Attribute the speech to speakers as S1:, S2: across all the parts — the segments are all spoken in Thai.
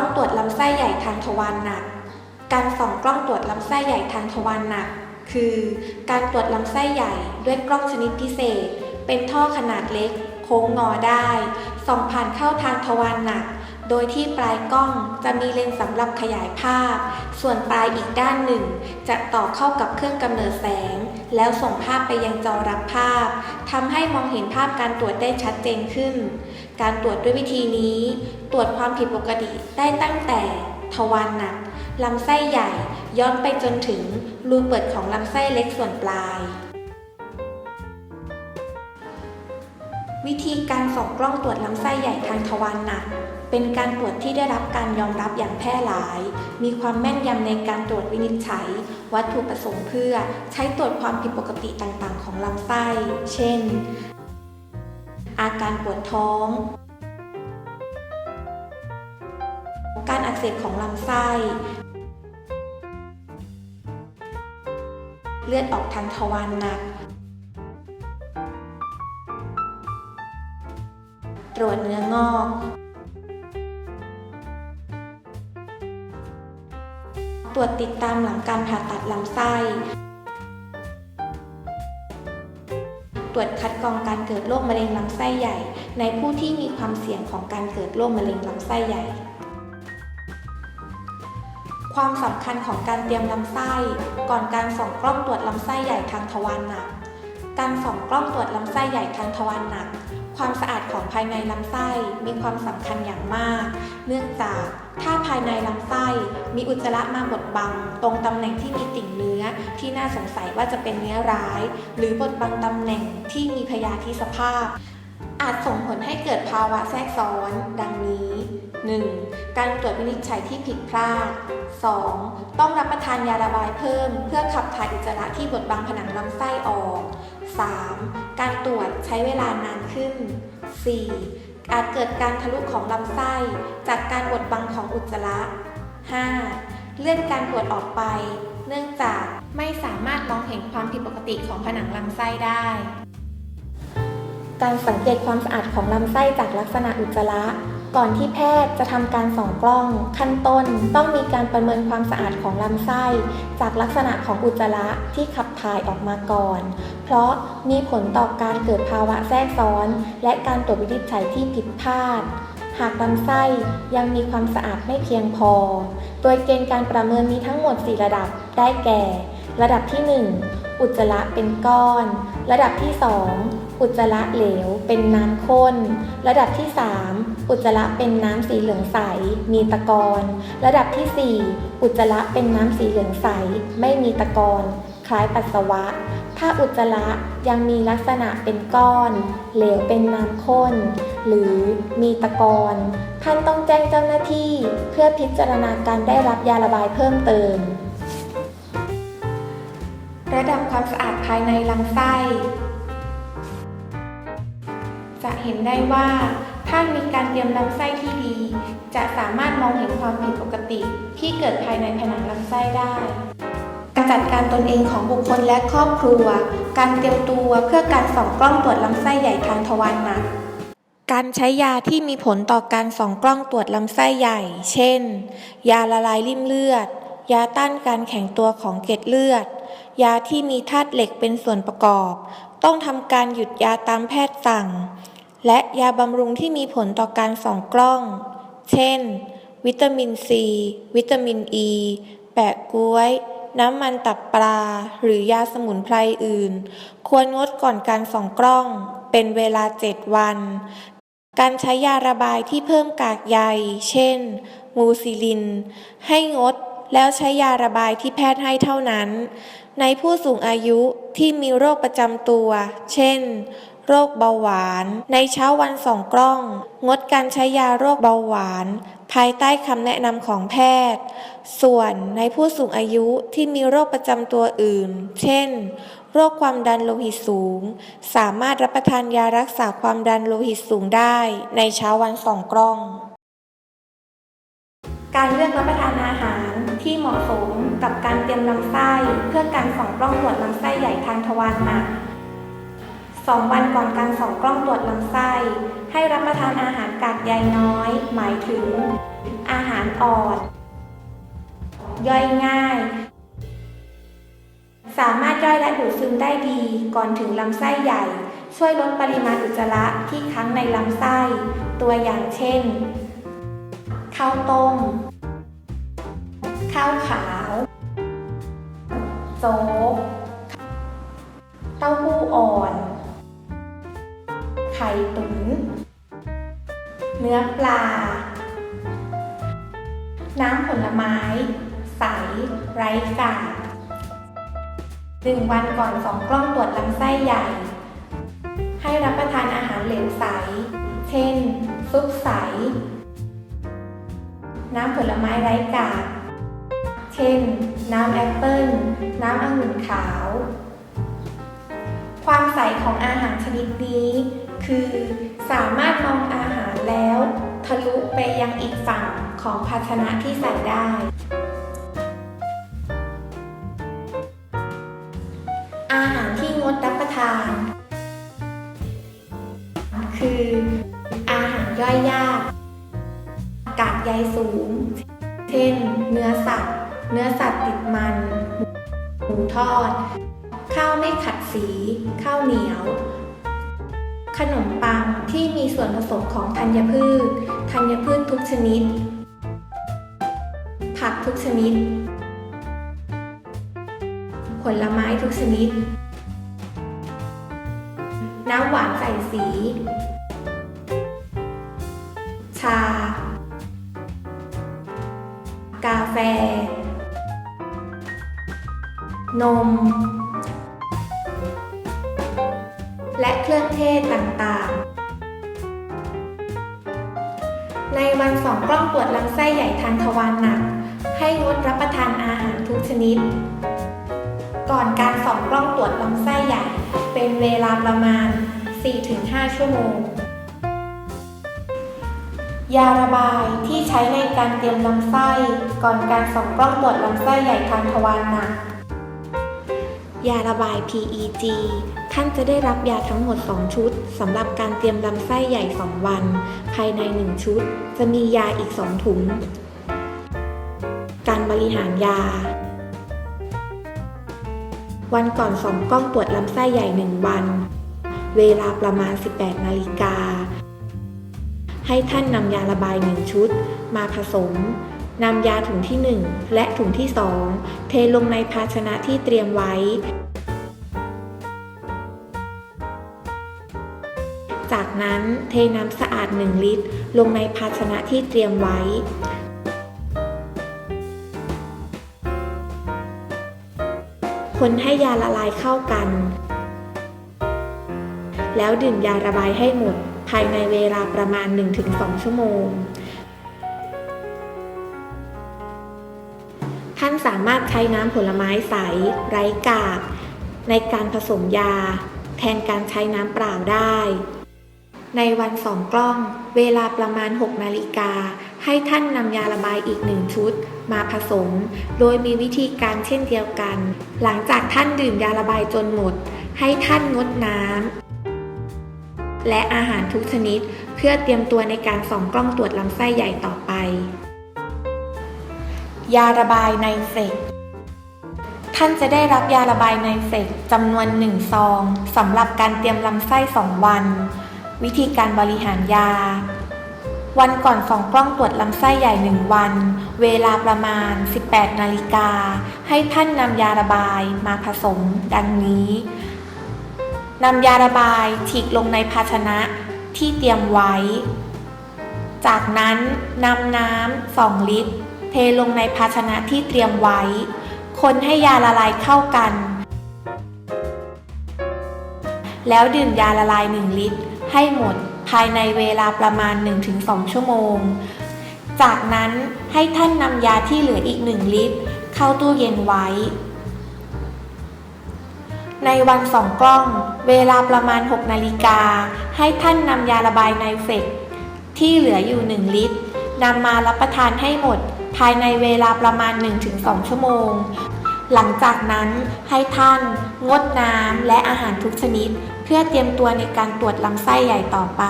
S1: กล้องตรวจลำไส้ใหญ่ทางทวารหนัก การส่องกล้องตรวจลำไส้ใหญ่ทางทวารหนัก คือ การตรวจลำไส้ใหญ่ด้วยกล้องชนิดพิเศษ เป็นท่อขนาดเล็ก โค้งงอได้ ส่องผ่านเข้าทางทวารหนัก โดยที่ปลายกล้องจะมีเลนส์สำหรับขยายภาพ ส่วนปลายอีกด้านหนึ่ง จะต่อเข้ากับเครื่องกำเนิดแสง แล้วส่งภาพไปยังจอรับภาพทำให้มองเห็นภาพการตรวจได้ชัดเจนขึ้น การตรวจด้วยวิธีนี้ ตรวจความผิดปกติได้ตั้งแต่ทวารหนักลำไส้ใหญ่ ย้อนไปจนถึงรูเปิดของลำไส้เล็กส่วนปลาย วิธีการส่องกล้องตรวจลำไส้ใหญ่ทางทวารหนัก เป็นการตรวจที่ได้รับการยอมรับอย่างแพร่หลาย มีความแม่นยำในการตรวจวินิจฉัย วัตถุประสงค์เพื่อใช้ตรวจความผิดปกติต่างๆ ของลำไส้ เช่น อาการปวดท้อง การอักเสบของลำไส้ เลือดออกทางทวารหนักตรวจเนื้องอก ตรวจติดตามหลังการผ่าตัดลำไส้ ตรวจคัดกรองการเกิดโรคมะเร็งลำไส้ใหญ่ ในผู้ที่มีความเสี่ยงของการเกิดโรคมะเร็งลำไส้ใหญ่ ความสำคัญของการเตรียมลำไส้ ก่อนการส่องกล้องตรวจลำไส้ใหญ่ทางทวารหนัก การส่องกล้องตรวจลำไส้ใหญ่ทางทวารหนัก ความสะอาดของภายในลำไส้มีความสำคัญอย่างมาก เนื่องจากถ้าภายในลำไส้มีอุจจาระมาบดบัง ตรงตำแหน่งที่มีติ่งเนื้อที่น่าสงสัยว่าจะเป็นเนื้อร้าย หรือบดบังตำแหน่งที่มีพยาธิสภาพ อาจส่งผลให้เกิดภาวะแทรกซ้อน ดังนี้ 1. การตรวจวินิจฉัยที่ผิดพลาด 2. ต้องรับประทานยาระบายเพิ่ม เพื่อขับถ่ายอุจจาระที่บดบังผนังลำไส้ออก 3. การตรวจใช้เวลานานขึ้น 4. อาจเกิดการทะลุของลำไส้ จากการบดบังของอุจจาระ 5. เลื่อนการตรวจออกไป เนื่องจากไม่สามารถมองเห็นความผิดปกติของผนังลำไส้ได้ การสังเกตความสะอาดของลำไส้จากลักษณะอุจจาระ ก่อนที่แพทย์จะทำการส่องกล้อง ขั้นต้นต้องมีการประเมินความสะอาดของลำไส้ จากลักษณะของอุจจาระที่ขับถ่ายออกมาก่อน เพราะมีผลต่อการเกิดภาวะแทรกซ้อน และการตรวจวินิจฉัยที่ผิดพลาด หากลำไส้ยังมีความสะอาดไม่เพียงพอ โดยเกณฑ์การประเมินมีทั้งหมด 4 ระดับได้แก่ ระดับที่ 1 อุจจาระเป็นก้อน ระดับที่ 2 อุจจาระเหลว เป็นน้ำข้น ระดับที่ 3 อุจจาระเป็นน้ำสีเหลืองใส มีตะกอนระดับที่ 4 อุจจาระเป็นน้ำสีเหลืองใส ไม่มีตะกอนคล้ายปัสสาวะ ถ้าอุจจาระยังมีลักษณะเป็นก้อน เหลวเป็นน้ำข้น หรือมีตะกอนท่านต้องแจ้งเจ้าหน้าที่ เพื่อพิจารณาการได้รับยาระบายเพิ่มเติม ระดับความสะอาดภายในลำไส้ จะเห็นได้ว่า ถ้ามีการเตรียมลำไส้ที่ดี จะสามารถมองเห็นความผิดปกติ ที่เกิดภายในผนังลำไส้ได้การจัดการตนเองของบุคคลและครอบครัว การเตรียมตัวเพื่อการส่องกล้องตรวจลำไส้ใหญ่ทางทวารหนัก การใช้ยาที่มีผลต่อการส่องกล้องตรวจลำไส้ใหญ่ เช่น ยาละลายริ่มเลือด ยาต้านการแข็งตัวของเกล็ดเลือด ยาที่มีธาตุเหล็กเป็นส่วนประกอบ ต้องทำการหยุดยาตามแพทย์สั่ง และยาบำรุงที่มีผลต่อการส่องกล้อง เช่น วิตามินซี วิตามินอ e, ีแปะกล้วย น้ำมันตับปลา หรือยาสมุนไพรอื่น ควรงดก่อนการส่องกล้อง เป็นเวลา 7 วัน การใช้ยาระบายที่เพิ่มกากใย เช่น มูซิลิน ให้งด แล้วใช้ยาระบายที่แพทย์ให้เท่านั้น ในผู้สูงอายุที่มีโรคประจำตัว เช่น โรคเบาหวาน ในเช้าวันสองกล้อง งดการใช้ยาโรคเบาหวาน ภายใต้คำแนะนำของแพทย์ ส่วนในผู้สูงอายุที่มีโรคประจำตัวอื่น เช่น โรคความดันโลหิตสูง สามารถรับประทานยารักษาความดันโลหิตสูงได้ ในเช้าวันสองกล้อง การเลือกรับประทานอาหาร ที่เหมาะสมกับการเตรียมลำไส้ เพื่อการส่องกล้องตรวจลำไส้ใหญ่ทางทวารหนักสองวันก่อนการส่องกล้องตรวจลำไส้ ให้รับประทานอาหารกากใยน้อย หมายถึง อาหารอ่อน ย่อยง่าย สามารถย่อยและดูดซึมได้ดีก่อนถึงลำไส้ใหญ่ ช่วยลดปริมาณอุจจาระที่ค้างในลำไส้ ตัวอย่างเช่นข้าวต้ม ข้าวขาว โจ๊ก เต้าหู้อ่อน ไข่ตุ๋น เนื้อปลา น้ำผลไม้ ใส ไร้กากหนึ่งวันก่อนสองกล้องตรวจลำไส้ใหญ่ ให้รับประทานอาหารเหลวใส เช่น ซุปใส น้ำผลไม้ไร้กาก เช่น น้ำแอปเปิ้ล น้ำองุ่นขาว ความใสของอาหารชนิดนี้ คือสามารถมองอาหารแล้ว ทะลุไปยังอีกฝั่งของภาชนะที่ใส่ได้ เนื้อสัตว์ติดมัน หมูทอด ข้าวไม่ขัดสี ข้าวเหนียว ขนมปังที่มีส่วนผสมของธัญพืช ธัญพืชทุกชนิด ผักทุกชนิด ผลไม้ทุกชนิด น้ำหวานใส่สี นม และเครื่องเทศต่างๆ ในวันสองกล้องตรวจลำไส้ใหญ่ทางทวารหนัก ให้งดรับประทานอาหารทุกชนิด ก่อนการส่องกล้องตรวจลำไส้ใหญ่ เป็นเวลาประมาณ 4-5 ชั่วโมง ยาระบายที่ใช้ในการเตรียมลำไส้ ก่อนการส่องกล้องตรวจลำไส้ใหญ่ทางทวารหนัก ยาระบาย PEG ท่านจะได้รับยาทั้งหมด 2 ชุดสำหรับการเตรียมลำไส้ใหญ่ 2 วัน ภายใน 1 ชุด จะมียาอีก 2 ถุง การบริหารยา วันก่อนสองกล้องตรวจลำไส้ใหญ่ 1 วัน เวลาประมาณ 18 นาฬิกา ให้ท่านนำยาระบาย 1 ชุด มาผสมนำยาถุงที่ 1 และถุงที่ 2 เทลงในภาชนะที่เตรียมไว้ นั้นเทน้ำสะอาด 1 ลิตร ลงในภาชนะที่เตรียมไว้ คนให้ยาละลายเข้ากัน แล้วดื่มยาระบายให้หมด ภายในเวลาประมาณ 1-2 ชั่วโมงท่านสามารถใช้น้ำผลไม้ใส ไร้กาก ในการผสมยา แทนการใช้น้ำเปล่าได้ ในวันสองกล้อง เวลาประมาณ 6 นาฬิกา ให้ท่านนำยาระบายอีกหนึ่งชุด มาผสม โดยมีวิธีการเช่นเดียวกัน หลังจากท่านดื่มยาระบายจนหมด ให้ท่านงดน้ำและอาหารทุกชนิด เพื่อเตรียมตัวในการส่องกล้องตรวจลำไส้ใหญ่ต่อไป ยาระบายไนเฟกท่านจะได้รับยาระบายไนเฟกจำนวนหนึ่งซองสำหรับการเตรียมลำไส้2วัน วิธีการบริหารยา วันก่อนส่องกล้องตรวจลำไส้ใหญ่1วัน เวลาประมาณ 18 นาฬิกา ให้ท่านนำยาระบายมาผสม ดังนี้นำยาระบายฉีกลงในภาชนะที่เตรียมไว้ จากนั้นนำน้ำ2ลิตร เทลงในภาชนะที่เตรียมไว้ คนให้ยาละลายเข้ากัน แล้วดื่มยาละลาย 1 ลิตร ให้หมดภายในเวลาประมาณ 1-2 ชั่วโมง จากนั้นให้ท่านนำยาที่เหลืออีก 1 ลิตร เข้าตู้เย็นไว้ ในวันสองกล้อง เวลาประมาณ 6 นาฬิกา ให้ท่านนำยาระบายไนเฟกที่เหลืออยู่ 1 ลิตรนำมารับประทานให้หมด ภายในเวลาประมาณ 1-2 ชั่วโมง หลังจากนั้นให้ท่านงดน้ำและอาหารทุกชนิด พื่อเตรียมตัวในการตรวจลำไส้ใหญ่ต่อไป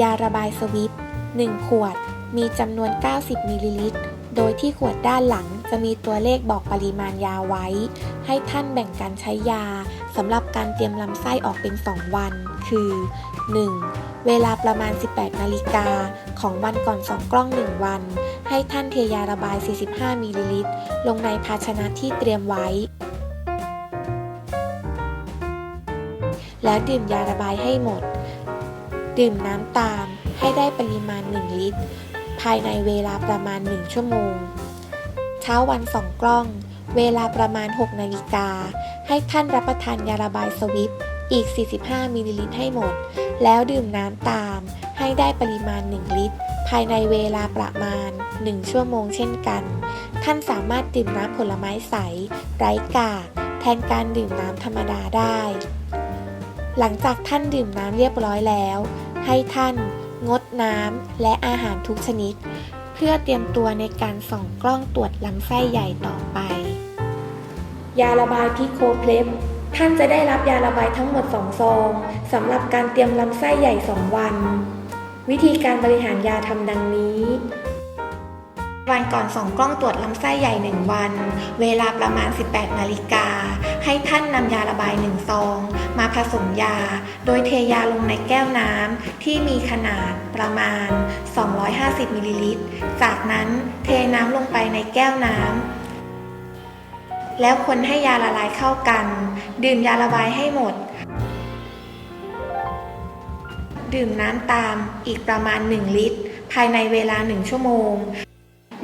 S1: ยาระบายสวิต1ขวด มีจำนวน 90 มิลลิลิตร โดยที่ขวดด้านหลังจะมีตัวเลขบอกปริมาณยาไว้ ให้ท่านแบ่งการใช้ยาสำหรับการเตรียมลำไส้ออกเป็น 2 วัน คือ 1. เวลาประมาณ 18 นาฬิกาของวันก่อนสองกล้อง 1 วัน ให้ท่านเทยาระบาย 45 มิลลิลิตร ลงในภาชนะที่เตรียมไว้ แล้วดื่มยาระบายให้หมด ดื่มน้ำตามให้ได้ปริมาณ 1 ลิตร ภายในเวลาประมาณ 1 ชั่วโมง เช้าวันสองกล้อง เวลาประมาณ 6 นาฬิกา ให้ท่านรับประทานยาระบายสวิปอีก 45 มิลลิลิตรให้หมด แล้วดื่มน้ำตาม ให้ได้ปริมาณ 1 ลิตร ภายในเวลาประมาณ 1 ชั่วโมงเช่นกัน ท่านสามารถดื่มน้ำผลไม้ใส ไร้กาก แทนการดื่มน้ำธรรมดาได้ หลังจากท่านดื่มน้ำเรียบร้อยแล้ว ให้ท่านงดน้ำและอาหารทุกชนิด เพื่อเตรียมตัวในการส่องกล้องตรวจลำไส้ใหญ่ต่อไป ยาระบายพิโคเพลฟท่านจะได้รับยาระบายทั้งหมด2ซองสำหรับการเตรียมลำไส้ใหญ่ 2 วัน วิธีการบริหารยาทำดังนี้ วันก่อนส่องกล้องตรวจลำไส้ใหญ่ 1 วัน เวลาประมาณ 18 นาฬิกา ให้ท่านนำยาระบาย1ซอง มาผสมยา โดยเทยาลงในแก้วน้ำที่มีขนาดประมาณ 250 มิลลิลิตร จากนั้นเทน้ำลงไปในแก้วน้ำ แล้วคนให้ยาละลายเข้ากัน ดื่มยาระบายให้หมด ดื่มน้ำตามอีกประมาณ 1 ลิตร ภายในเวลา 1 ชั่วโมง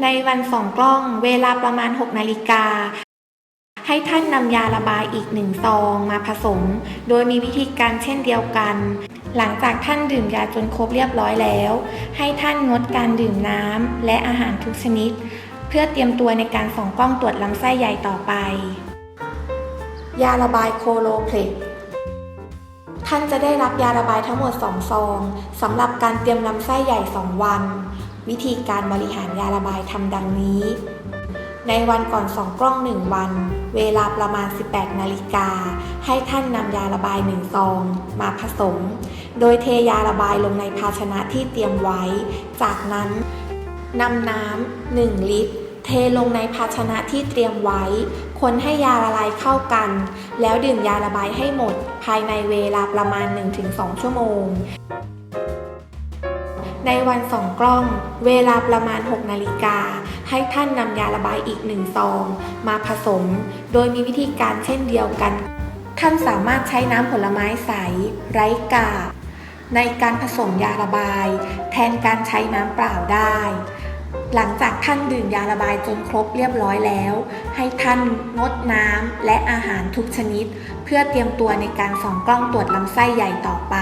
S1: ในวันส่องกล้องเวลาประมาณ 6 นาฬิกา ให้ท่านนำยาระบายอีกหนึ่งซองมาผสม โดยมีวิธีการเช่นเดียวกัน หลังจากท่านดื่มยาจนครบเรียบร้อยแล้ว ให้ท่านงดการดื่มน้ำและอาหารทุกชนิด เพื่อเตรียมตัวในการส่องกล้องตรวจลำไส้ใหญ่ต่อไป ยาระบายโคโลเพล็กท่านจะได้รับยาระบายทั้งหมด 2 ซองสำหรับการเตรียมลำไส้ใหญ่ 2 วัน วิธีการบริหารยาระบายทำดังนี้ ในวันก่อนสองกล้อง1วัน เวลาประมาณ 18 นาฬิกา ให้ท่านนำยาระบาย1ซอง มาผสม โดยเทยาระบายลงในภาชนะที่เตรียมไว้ จากนั้นนำน้ำ1ลิตร เทลงในภาชนะที่เตรียมไว้ คนให้ยาละลายเข้ากัน แล้วดื่มยาระบายให้หมด ภายในเวลาประมาณ 1-2 ชั่วโมง ในวันสองกล้อง เวลาประมาณ 6 นาฬิกา ให้ท่านนำยาระบายอีกหนึ่งซอง มาผสม โดยมีวิธีการเช่นเดียวกัน ท่านสามารถใช้น้ำผลไม้ใส ไร้กากในการผสมยาระบาย แทนการใช้น้ำเปล่าได้ หลังจากท่านดื่มยาระบายจนครบเรียบร้อยแล้ว ให้ท่านงดน้ำและอาหารทุกชนิด เพื่อเตรียมตัวในการส่องกล้องตรวจลำไส้ใหญ่ต่อไป